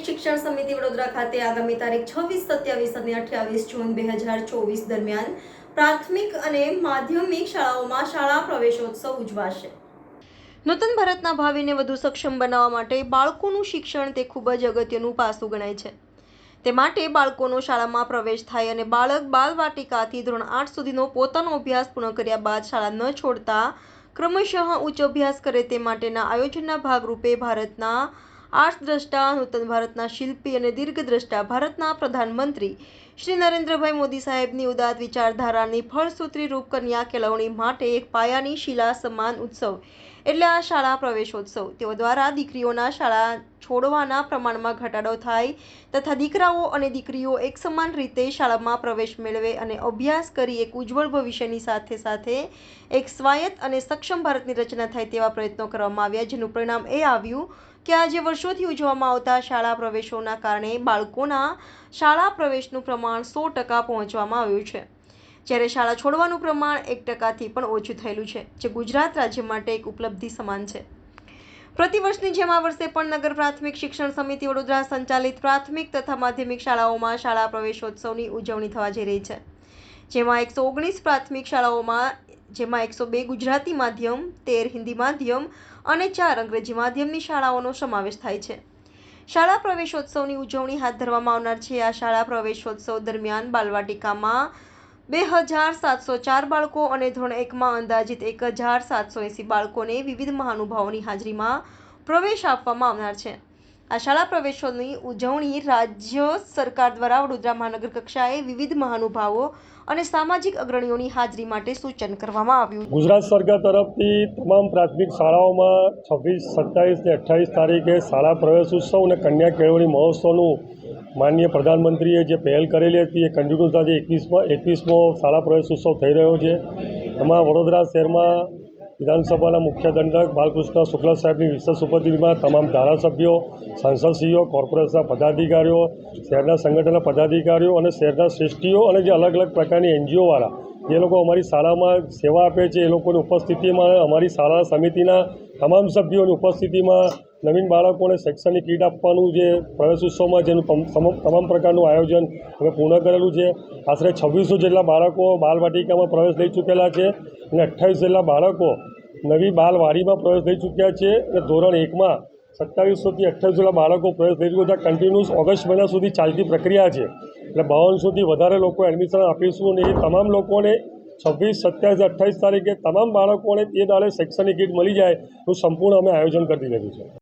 ખાતે આગામી તારીખ છવ્વીસ, સત્યાવીસ અને અઠ્યાવીસ જૂન બે હજાર ચોવીસ દરમિયાન પ્રાથમિક અને માધ્યમિક શાળાઓમાં શાળા પ્રવેશોત્સવ ઉજવાશે. નૂતન ભારતના ભાવિને વધુ સક્ષમ બનાવવા માટે બાળકોનું શિક્ષણ તે ખૂબ જ અગત્યનું પાસું ગણાય છે. તે માટે બાળકોનો શાળામાં પ્રવેશ થાય અને બાળક બાલવાટિકાથી ધોરણ આઠ સુધીનો પોતાનો અભ્યાસ પૂર્ણ કર્યા બાદ શાળા ન છોડતા, ક્રમશઃ ઉચ્ચ અભ્યાસ કરે તે માટેના આયોજનના ભાગરૂપે ભારતના આર્ટ્સદ્રષ્ટા નૂતન ભારતના શિલ્પી અને દીર્ઘદ્રષ્ટા ભારતના પ્રધાનમંત્રી શ્રી નરેન્દ્રભાઈ મોદી સાહેબની ઉદાત વિચારધારાની ફળસૂત્રી રૂપ કન્યા કેળવણી માટે એક પાયાની શિલા સમાન ઉત્સવ, એટલે આ શાળા પ્રવેશોત્સવ. તેઓ દ્વારા દીકરીઓના શાળા છોડવાના પ્રમાણમાં ઘટાડો થાય તથા દીકરાઓ અને દીકરીઓ એક સમાન રીતે શાળામાં પ્રવેશ મેળવે અને અભ્યાસ કરી એક ઉજ્જવળ ભવિષ્યની સાથે સાથે એક સ્વાયત્ત અને સક્ષમ ભારતની રચના થાય તેવા પ્રયત્નો કરવામાં આવ્યા, જેનું પરિણામ એ આવ્યું કે આજે વર્ષોથી ઉજવવામાં આવતા શાળા પ્રવેશોના કારણે બાળકોના શાળા પ્રવેશનું પ્રમાણ સો ટકા પહોંચવામાં આવ્યું છે. જ્યારે શાળા છોડવાનું પ્રમાણ એક ટકાથી પણ ઓછું થયેલું છે, જે ગુજરાત રાજ્ય માટે એક ઉપલબ્ધિ સમાન છે. પ્રતિવર્ષની જેમ આ વર્ષે પણ નગર પ્રાથમિક શિક્ષણ સમિતિ વડોદરા સંચાલિત પ્રાથમિક તથા માધ્યમિક શાળાઓમાં શાળા પ્રવેશોત્સવની ઉજવણી થવા જઈ રહી છે. જેમાં એકસો ઓગણીસ પ્રાથમિક શાળાઓમાં, જેમાં એકસો બે ગુજરાતી માધ્યમ, તેર હિન્દી માધ્યમ અને ચાર અંગ્રેજી માધ્યમની શાળાઓનો સમાવેશ થાય છે. શાળા પ્રવેશોત્સવની ઉજવણી હાથ ધરવામાં આવનાર છે. આ શાળા પ્રવેશોત્સવ દરમિયાન બાલવાટિકામાં બે હજાર સાતસો ચાર બાળકો અને ધોરણ એકમાં અંદાજિત એક હજાર સાતસો એંસી બાળકોને વિવિધ મહાનુભાવોની હાજરીમાં પ્રવેશ આપવામાં આવનાર છે. આ શાળા પ્રવેશોની ઉજવણી રાજ્ય સરકાર દ્વારા વડોદરા મહાનગર કક્ષાએ વિવિધ મહાનુભાવો અને સામાજિક અગ્રણીઓની હાજરી માટે સૂચન કરવામાં આવ્યું. ગુજરાત સરકાર તરફથી તમામ પ્રાથમિક શાળાઓમાં છવ્વીસ, સત્તાવીસ ને અઠ્ઠાવીસ તારીખે શાળા પ્રવેશ ઉત્સવ અને કન્યા કેળવણી મહોત્સવનું માનનીય પ્રધાનમંત્રીએ જે પહેલ કરેલી હતી એ કન્ટિન્યુઅસ આજે એકવીસમાં, એકવીસમો શાળા પ્રવેશ ઉત્સવ થઈ રહ્યો છે. એમાં વડોદરા શહેરમાં વિધાનસભાના મુખ્ય દંડક બાલકૃષ્ણ શુક્લ સાહેબની વિશેષ ઉપસ્થિતિમાં તમામ ધારાસભ્યો, સાંસદશ્રીઓ, કોર્પોરેશનના પદાધિકારીઓ, શહેરના સંગઠનના પદાધિકારીઓ અને શહેરના શ્રેષ્ઠીઓ અને જે અલગ અલગ પ્રકારની એનજીઓવાળા, જે લોકો અમારી શાળામાં સેવા આપે છે, એ લોકોની ઉપસ્થિતિમાં, અમારી શાળા સમિતિના તમામ સભ્યોની ઉપસ્થિતિમાં નવીન બાળકોને શૈક્ષણિક કીટ આપવાનું જે પ્રવેશ ઉત્સવમાં જેનું તમામ પ્રકારનું આયોજન અમે પૂર્ણ કરેલું છે. આશરે છવ્વીસો જેટલા બાળકો બાલવાટિકામાં પ્રવેશ લઈ ચૂકેલા છે અને અઠ્ઠાવીસ જેટલા બાળકો નવી બાલવાડીમાં પ્રવેશ થઈ ચૂક્યા છે અને ધોરણ એકમાં સત્તાવીસોથી અઠ્ઠાવીસ જેટલા બાળકો પ્રવેશ થઈ ચૂક્યા છે. કન્ટિન્યુઅસ ઓગસ્ટ મહિના સુધી ચાલતી પ્રક્રિયા છે. એટલે બાવનસોથી વધારે લોકો એડમિશન આપીશું અને એ તમામ લોકોને છવ્વીસ, સત્યાવીસ અઠ્ઠાવીસ તારીખે તમામ બાળકોને તે દાડે શૈક્ષણિક કીટ મળી જાય એવું સંપૂર્ણ અમે આયોજન કરી દીધું છે.